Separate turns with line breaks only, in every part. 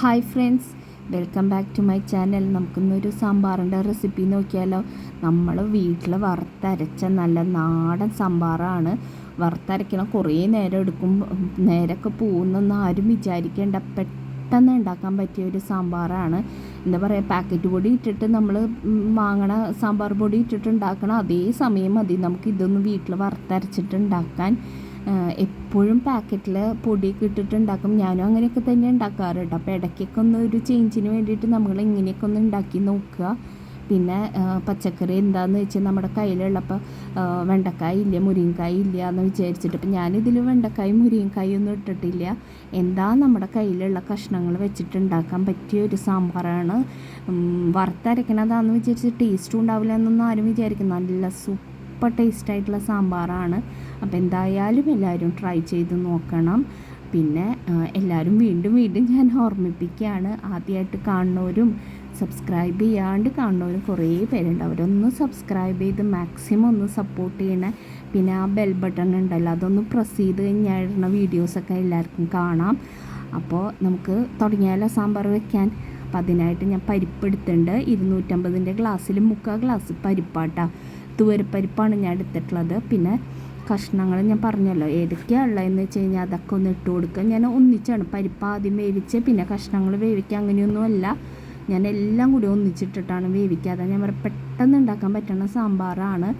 Hi friends. Welcome back to my channel. നമുക്കിന്നൊരു സാമ്പാറിന്റെ recipe നോക്കിയാലോ? നമ്മൾ വീട്ടിൽ വറുത്തരച്ച നല്ല നാടൻ സാമ്പാറാണ്. വറുത്തരയ്ക്കണം കുറേ നേരം എടുക്കും. നേരമൊക്കെ പോകുന്നൊന്നും ആരും വിചാരിക്കേണ്ട പെട്ടെന്ന് ഉണ്ടാക്കാൻ പറ്റിയ ഒരു സാമ്പാറാണ്. എന്താ പറയുക പാക്കറ്റ് പൊടി ഇട്ടിട്ട് നമ്മൾ വാങ്ങണ സാമ്പാർ പൊടി ഇട്ടിട്ട് ഉണ്ടാക്കണം അതേ സമയം മതി. നമുക്ക് ഇതൊന്ന് വീട്ടിൽ വറുത്തരച്ചിട്ട് ഉണ്ടാക്കാൻ. എപ്പോഴും പാക്കറ്റിൽ പൊടിയൊക്കെ ഇട്ടിട്ട് ഉണ്ടാക്കും ഞാനും അങ്ങനെയൊക്കെ തന്നെ ഉണ്ടാക്കാറ് കേട്ടോ അപ്പോൾ ഇടയ്ക്കൊക്കെ ഒന്ന് ഒരു ചേഞ്ചിന് വേണ്ടിയിട്ട് നമ്മൾ ഇങ്ങനെയൊക്കെ ഒന്ന് ഉണ്ടാക്കി നോക്കുക. പിന്നെ പച്ചക്കറി എന്താണെന്ന് വെച്ചാൽ നമ്മുടെ കയ്യിലുള്ളപ്പോൾ വെണ്ടക്കായ ഇല്ല മുരിങ്ങക്കായ ഇല്ല എന്ന് വിചാരിച്ചിട്ട്. ഇപ്പം ഞാനിതിൽ വെണ്ടക്കായും മുരിങ്ങക്കായും ഒന്നും ഇട്ടിട്ടില്ല. എന്താ നമ്മുടെ കയ്യിലുള്ള കഷ്ണങ്ങൾ വെച്ചിട്ട് ഉണ്ടാക്കാൻ പറ്റിയ ഒരു സാമ്പാറാണ്. വറുത്തരയ്ക്കണതാണെന്ന് വിചാരിച്ച് ടേസ്റ്റും ഉണ്ടാവില്ല എന്നൊന്നും ആരും വിചാരിക്കും നല്ല സൂപ്പർ സൂപ്പർ ടേസ്റ്റ് ആയിട്ടുള്ള സാമ്പാറാണ്. അപ്പോൾ എന്തായാലും എല്ലാവരും ട്രൈ ചെയ്ത് നോക്കണം. പിന്നെ എല്ലാവരും വീണ്ടും വീണ്ടും ഞാൻ ഓർമ്മിപ്പിക്കുകയാണ് ആദ്യമായിട്ട് കാണുന്നവരും സബ്സ്ക്രൈബ് ചെയ്യാണ്ട് കാണുന്നവരും കുറേ പേരുണ്ട്. അവരൊന്ന് സബ്സ്ക്രൈബ് ചെയ്ത് മാക്സിമം ഒന്ന് സപ്പോർട്ട് ചെയ്യണേ. പിന്നെ ആ ബെൽ ബട്ടൺ ഉണ്ടല്ലോ അതൊന്ന് പ്രസ് ചെയ്ത് കഴിഞ്ഞാൽ വീഡിയോസൊക്കെ എല്ലാവർക്കും കാണാം. അപ്പോൾ നമുക്ക് തുടങ്ങിയാലോ സാമ്പാർ വെക്കാൻ? അപ്പം അതിനായിട്ട് ഞാൻ പരിപ്പ് എടുത്തിട്ടുണ്ട്. ഇരുന്നൂറ്റമ്പതിന്റെ ഗ്ലാസ്സിൽ മുക്കാൽ ഗ്ലാസ് പരിപ്പാട്ടാണ് തുവരപ്പരിപ്പാണ് ഞാൻ എടുത്തിട്ടുള്ളത്. പിന്നെ കഷ്ണങ്ങൾ ഞാൻ പറഞ്ഞല്ലോ ഏതൊക്കെയാണ് ഉള്ളതെന്ന് വെച്ച് കഴിഞ്ഞാൽ അതൊക്കെ ഒന്ന് ഇട്ട് കൊടുക്കുക. ഞാൻ ഒന്നിച്ചാണ് പരിപ്പ് ആദ്യം വേവിച്ച് പിന്നെ കഷ്ണങ്ങൾ വേവിക്കുക അങ്ങനെയൊന്നുമല്ല. ഞാൻ എല്ലാം കൂടി ഒന്നിച്ചിട്ടിട്ടാണ് വേവിക്കുക. ഞാൻ പറയാം പെട്ടെന്ന് ഉണ്ടാക്കാൻ പറ്റുന്ന സാമ്പാറാണ്.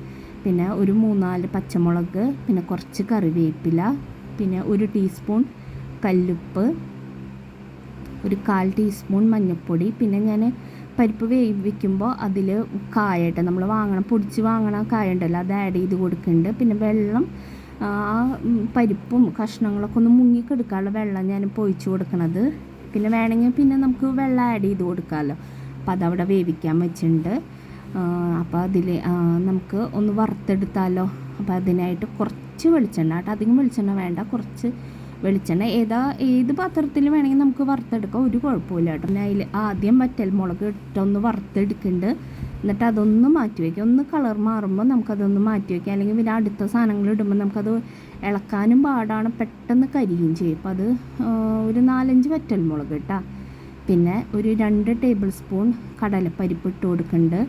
പിന്നെ ഒരു മൂന്നാൽ പച്ചമുളക് പിന്നെ കുറച്ച് കറിവേപ്പില പിന്നെ ഒരു ടീസ്പൂൺ കല്ലുപ്പ് ഒരു കാൽ ടീസ്പൂൺ മഞ്ഞൾപ്പൊടി പിന്നെ ഞാൻ പരിപ്പ് വേവിക്കുമ്പോൾ അതിൽ കായട്ടെ നമ്മൾ വാങ്ങണം. പൊടിച്ച് വാങ്ങണ കായ ഉണ്ടല്ലോ അത് ആഡ് ചെയ്ത് കൊടുക്കുന്നുണ്ട് പിന്നെ വെള്ളം ആ പരിപ്പും കഷ്ണങ്ങളൊക്കെ ഒന്ന് മുങ്ങിക്കെടുക്കാനുള്ള വെള്ളം ഞാൻ പൊഴിച്ച് കൊടുക്കണത്. പിന്നെ വേണമെങ്കിൽ പിന്നെ നമുക്ക് വെള്ളം ആഡ് ചെയ്ത് കൊടുക്കാമല്ലോ അപ്പോൾ അതവിടെ വേവിക്കാൻ വെച്ചിട്ടുണ്ട് അപ്പോൾ അതിൽ നമുക്ക് ഒന്ന് വറുത്തെടുത്താലോ. അപ്പോൾ അതിനായിട്ട് കുറച്ച് വെളിച്ചെണ്ണ കേട്ടോ. അധികം വെളിച്ചെണ്ണ വേണ്ട കുറച്ച് വെളിച്ചെണ്ണ ഏതാ ഏത് പാത്രത്തിൽ വേണമെങ്കിൽ നമുക്ക് വറുത്തെടുക്കാം. ഒരു കുഴപ്പമില്ല കേട്ടോ. പിന്നെ അതിൽ ആദ്യം വറ്റൽ മുളക് ഇട്ടൊന്ന് വറുത്തെടുക്കുന്നുണ്ട് എന്നിട്ട് അതൊന്ന് മാറ്റി വയ്ക്കുക ഒന്ന് കളർ മാറുമ്പോൾ നമുക്കതൊന്ന് മാറ്റി വയ്ക്കാം അല്ലെങ്കിൽ പിന്നെ അടുത്ത സാധനങ്ങൾ ഇടുമ്പോൾ നമുക്കത് ഇളക്കാനും പാടാണ്. പെട്ടെന്ന് കരിയും ചെയ്യും. അപ്പോൾ അത് ഒരു നാലഞ്ച് വറ്റൽ മുളക് കേട്ടോ പിന്നെ ഒരു രണ്ട് ടേബിൾ സ്പൂൺ കടലപ്പരിപ്പ് ഇട്ട് കൊടുക്കുന്നുണ്ട്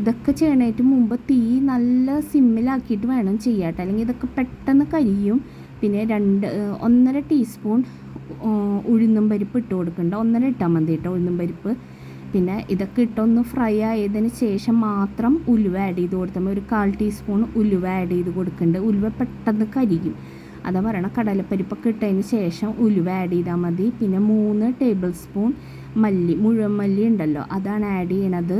ഇതൊക്കെ ചെയ്യണേറ്റ് മുമ്പ് തീ നല്ല സിമ്മിലാക്കിയിട്ട് വേണം ചെയ്യാട്ടോ അല്ലെങ്കിൽ ഇതൊക്കെ പെട്ടെന്ന് കരിയും. പിന്നെ രണ്ട് ഒന്നര ടീസ്പൂൺ ഉഴുന്നും പരിപ്പ് ഇട്ട് കൊടുക്കേണ്ട. ഒന്നര ഇട്ടാൽ മതി കേട്ടോ ഉഴുന്നും പരിപ്പ്. പിന്നെ ഇതൊക്കെ ഇട്ടൊന്ന് ഫ്രൈ ആയതിന് ശേഷം മാത്രം ഉലുവ ആഡ് ചെയ്ത് കൊടുത്താൽ ഒരു കാൽ ടീസ്പൂൺ ഉലുവ ആഡ് ചെയ്ത് കൊടുക്കുന്നുണ്ട് ഉലുവ പെട്ടെന്ന് കരിയും. അതാ പറയണ കടലപ്പരിപ്പൊക്കെ ഇട്ടതിന് ശേഷം ഉലുവ ആഡ് ചെയ്താൽ മതി. പിന്നെ മൂന്ന് ടേബിൾ സ്പൂൺ മല്ലി മുഴുവൻ മല്ലി ഉണ്ടല്ലോ അതാണ് ആഡ് ചെയ്യണത്.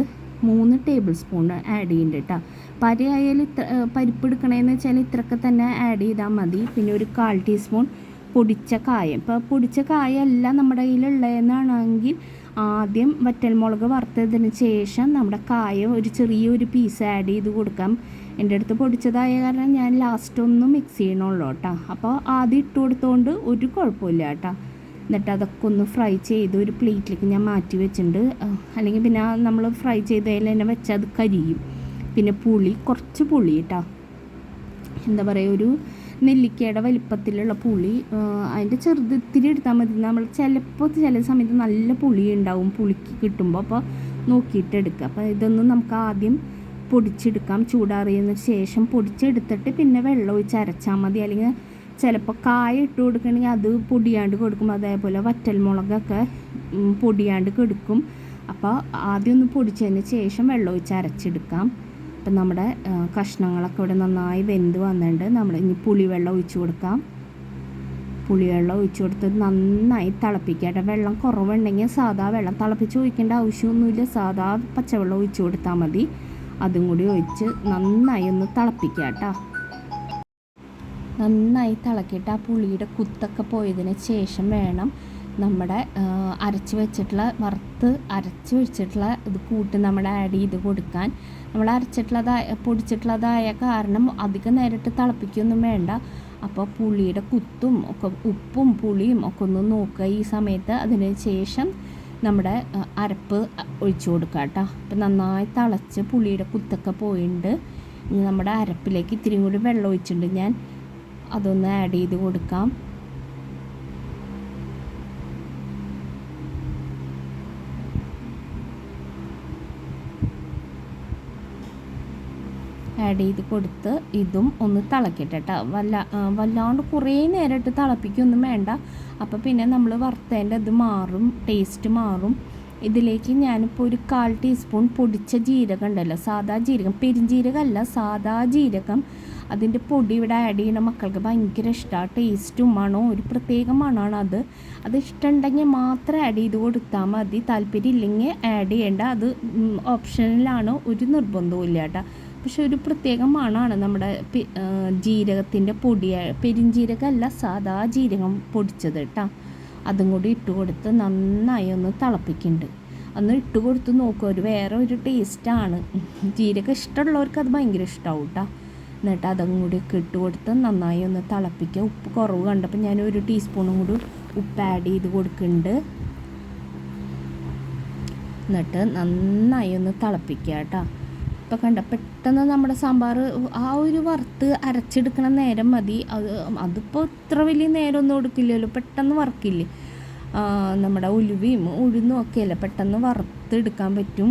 മൂന്ന് ടേബിൾ സ്പൂൺ ആഡ് ചെയ്യുന്നുണ്ട് കേട്ടോ. പരിയായാൽ ഇത്ര പരിപ്പ് എടുക്കണമെന്ന് വെച്ചാൽ ഇത്രയൊക്കെ തന്നെ ആഡ് ചെയ്താൽ മതി. പിന്നെ ഒരു കാൽ ടീസ്പൂൺ പൊടിച്ച കായ. ഇപ്പോൾ പൊടിച്ച കായല്ല നമ്മുടെ കയ്യിലുള്ളതെന്നാണെങ്കിൽ ആദ്യം വറ്റൽമുളക് വറുത്തതിന് ശേഷം നമ്മുടെ കായ ഒരു ചെറിയൊരു പീസ് ആഡ് ചെയ്ത് കൊടുക്കാം. എന്റെ അടുത്ത് പൊടിച്ചതായ കാരണം ഞാൻ ലാസ്റ്റ് ഒന്ന് മിക്സ് ചെയ്യണുള്ളൂ കേട്ടോ അപ്പോൾ ആദ്യം ഇട്ട് കൊടുത്തോണ്ട് ഒരു കുഴപ്പമില്ല കേട്ടോ എന്നിട്ട് അതൊക്കെ ഒന്ന് ഫ്രൈ ചെയ്ത് ഒരു പ്ലേറ്റിലേക്ക് ഞാൻ മാറ്റി വെച്ചിട്ടുണ്ട്. അല്ലെങ്കിൽ പിന്നെ നമ്മൾ ഫ്രൈ ചെയ്തതിൽ തന്നെ വെച്ചാൽ അത് കരിയും. പിന്നെ പുളി കുറച്ച് പുളി കേട്ടോ എന്താ പറയുക ഒരു നെല്ലിക്കയുടെ വലിപ്പത്തിലുള്ള പുളി അതിന്റെ ചെറുത് ഇത്തിരി എടുത്താൽ മതി. നമ്മൾ ചിലപ്പോൾ ചില സമയത്ത് നല്ല പുളി ഉണ്ടാവും പുളിക്ക് കിട്ടുമ്പോൾ അപ്പോൾ നോക്കിയിട്ട് എടുക്കുക അപ്പോൾ ഇതൊന്നും നമുക്ക് ആദ്യം പൊടിച്ചെടുക്കാം. ചൂടാറിയതിന് ശേഷം പൊടിച്ചെടുത്തിട്ട് പിന്നെ വെള്ളം ഒഴിച്ച് അരച്ചാൽ മതി. അല്ലെങ്കിൽ ചിലപ്പോൾ കായ ഇട്ട് കൊടുക്കണമെങ്കിൽ അത് പൊടിയാണ്ട് കൊടുക്കും. അതേപോലെ വറ്റൽ മുളകൊക്കെ പൊടിയാണ്ട് കെടുക്കും. അപ്പോൾ ആദ്യം ഒന്ന് പൊടിച്ചതിന് ശേഷം വെള്ളം ഒഴിച്ച് അരച്ചെടുക്കാം. അപ്പം നമ്മുടെ കഷ്ണങ്ങളൊക്കെ ഇവിടെ നന്നായി വെന്ത് വന്നിട്ടുണ്ട്. നമ്മൾ ഇനി പുളിവെള്ളം ഒഴിച്ചു കൊടുക്കാം. പുളിവെള്ളം ഒഴിച്ചു കൊടുത്ത് നന്നായി തിളപ്പിക്കട്ടെ വെള്ളം കുറവുണ്ടെങ്കിൽ സാധാ വെള്ളം തിളപ്പിച്ച് ഒഴിക്കേണ്ട ആവശ്യമൊന്നുമില്ല. സാധാ പച്ചവെള്ളം ഒഴിച്ചു കൊടുത്താൽ മതി. അതും കൂടി ഒഴിച്ച് നന്നായി ഒന്ന് തിളപ്പിക്കുക കേട്ടോ. നന്നായി തിളക്കിയിട്ട് ആ പുളിയുടെ കുത്തൊക്കെ പോയതിന് ശേഷം വേണം നമ്മുടെ അരച്ച് വെച്ചിട്ടുള്ള വറുത്ത് അരച്ച് വെച്ചിട്ടുള്ള ഇത് കൂട്ട് നമ്മൾ ആഡ് ചെയ്ത് കൊടുക്കാൻ. നമ്മൾ അരച്ചിട്ടുള്ളതായ പൊടിച്ചിട്ടുള്ളതായ കാരണം അധികം നേരിട്ട് തിളപ്പിക്കൊന്നും വേണ്ട. അപ്പോൾ പുളിയുടെ കുത്തും ഒക്കെ ഉപ്പും പുളിയും ഒക്കെ ഒന്ന് നോക്കുക ഈ സമയത്ത്. അതിന് ശേഷം നമ്മുടെ അരപ്പ് ഒഴിച്ചു കൊടുക്കുക കേട്ടോ. അപ്പം നന്നായി തിളച്ച് പുളിയുടെ കുത്തൊക്കെ പോയിട്ടുണ്ട്. നമ്മുടെ അരപ്പിലേക്ക് ഇത്തിരി കൂടി വെള്ളം ഒഴിച്ചിട്ടുണ്ട്. ഞാൻ അതൊന്ന് ആഡ് ചെയ്ത് കൊടുക്കാം. ആഡ് ചെയ്ത് കൊടുത്ത് ഇതും ഒന്ന് തിളക്കട്ടെ കേട്ടോ വല്ല വല്ലാണ്ട് കുറേ നേരം തിളപ്പിക്കൊന്നും വേണ്ട. അപ്പോൾ പിന്നെ നമ്മൾ വറുത്തതിന്റെ ഇത് മാറും ടേസ്റ്റ് മാറും. ഇതിലേക്ക് ഞാനിപ്പോൾ ഒരു കാൽ ടീസ്പൂൺ പൊടിച്ച ജീരകം ഉണ്ടല്ലോ സാദാ ജീരകം പെരിഞ്ജീരകമല്ല സാദാ ജീരകം. അതിന്റെ പൊടി ഇവിടെ ആഡ് ചെയ്യണ മക്കൾക്ക് ഭയങ്കര ഇഷ്ടമാണ് ടേസ്റ്റും മണോ ഒരു പ്രത്യേക മണമാണ് അത്. അത് ഇഷ്ടമുണ്ടെങ്കിൽ മാത്രം ആഡ് ചെയ്ത് കൊടുത്താൽ മതി. താല്പര്യം ഇല്ലെങ്കിൽ ആഡ് ചെയ്യേണ്ട. അത് ഓപ്ഷനിലാണ് ഒരു നിർബന്ധവും ഇല്ല കേട്ടോ പക്ഷെ ഒരു പ്രത്യേക മണമാണ് നമ്മുടെ ജീരകത്തിന്റെ പൊടി. പെരിഞ്ജീരകമല്ല സാധാ ജീരകം പൊടിച്ചത് കേട്ടോ അതും കൂടി ഇട്ട് കൊടുത്ത് നന്നായി ഒന്ന് തിളപ്പിക്കുന്നുണ്ട്. അന്ന് ഇട്ട് കൊടുത്ത് നോക്കുക ഒരു വേറെ ഒരു ടേസ്റ്റാണ് ജീരകം ഇഷ്ടമുള്ളവർക്ക് അത് ഭയങ്കര ഇഷ്ടമാവും കേട്ടോ എന്നിട്ട് അതും കൂടി ഒക്കെ ഇട്ട് കൊടുത്ത് നന്നായി ഒന്ന് തിളപ്പിക്കുക. ഉപ്പ് കുറവ് കണ്ടപ്പോൾ ഞാൻ ഒരു ടീസ്പൂണും കൂടി ഉപ്പ് ആഡ് ചെയ്ത് കൊടുക്കുന്നുണ്ട്. എന്നിട്ട് നന്നായി ഒന്ന് തിളപ്പിക്കുക കേട്ടോ ഇപ്പം കണ്ട? പെട്ടെന്ന് നമ്മുടെ സാമ്പാർ ആ ഒരു വറുത്ത് അരച്ചെടുക്കണ നേരം മതി. അത് അതിപ്പോൾ ഇത്ര വലിയ നേരമൊന്നും എടുക്കില്ലല്ലോ. പെട്ടെന്ന് വറക്കില്ലേ? നമ്മുടെ ഉലുവയും ഉഴുന്നും ഒക്കെ അല്ലേ പെട്ടെന്ന് വറുത്തെടുക്കാൻ പറ്റും.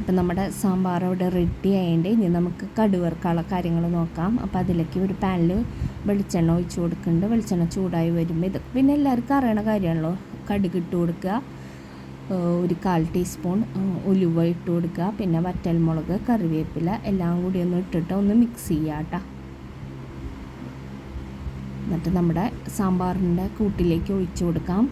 ഇപ്പം നമ്മുടെ സാമ്പാർ അവിടെ റെഡി ആയതുകൊണ്ട് ഇനി നമുക്ക് കടുവർക്കുള്ള കാര്യങ്ങൾ നോക്കാം. അപ്പോൾ അതിലേക്ക് ഒരു പാനിൽ വെളിച്ചെണ്ണ ഒഴിച്ചു കൊടുക്കുന്നുണ്ട്. വെളിച്ചെണ്ണ ചൂടായി വരുമ്പോൾ ഇത് പിന്നെ എല്ലാവർക്കും അറിയണ കാര്യമാണല്ലോ. കടുക് ഇട്ട് കൊടുക്കുക. ഒരു കാൽ ടീസ്പൂൺ ഉലുവ ഇട്ട് കൊടുക്കുക. പിന്നെ വറ്റൽമുളക് കറിവേപ്പില എല്ലാം കൂടി ഒന്ന് ഇട്ടിട്ട് ഒന്ന് മിക്സ് ചെയ്യുക കേട്ടോ. എന്നിട്ട് നമ്മുടെ സാമ്പാറിന്റെ കൂട്ടിലേക്ക് ഒഴിച്ചു കൊടുക്കാം.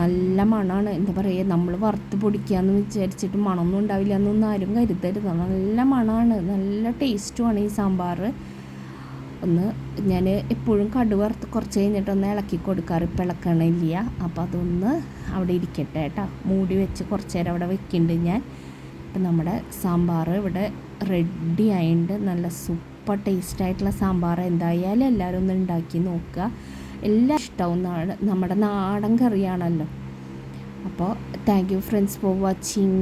നല്ല മണമാണ്. എന്താ പറയുക നമ്മൾ വറുത്ത് പൊടിക്കാന്ന് വിചാരിച്ചിട്ട് മണമൊന്നും ഉണ്ടാവില്ല എന്നൊന്നും ആരും കരുതരുത്. നല്ല മണമാണ്. നല്ല ടേസ്റ്റുമാണ് ഈ സാമ്പാർ ഒന്ന്. ഞാൻ എപ്പോഴും കടുവ കുറച്ച് കഴിഞ്ഞിട്ടൊന്ന് ഇളക്കി കൊടുക്കാറ്. ഇപ്പം ഇളക്കണില്ല അപ്പോൾ അതൊന്ന് അവിടെ ഇരിക്കട്ടെ കേട്ടോ. മൂടി വെച്ച് കുറച്ച് നേരം അവിടെ വെക്കുന്നുണ്ട് ഞാൻ. ഇപ്പം നമ്മുടെ സാമ്പാർ ഇവിടെ റെഡി ആയിട്ട് നല്ല സൂപ്പർ ടേസ്റ്റ് ആയിട്ടുള്ള സാമ്പാർ എന്തായാലും എല്ലാവരും ഒന്ന് ഉണ്ടാക്കി നോക്കുക. എല്ലാം ഇഷ്ടവും നമ്മുടെ നാടൻ കറിയാണല്ലോ. അപ്പോൾ thank you friends for watching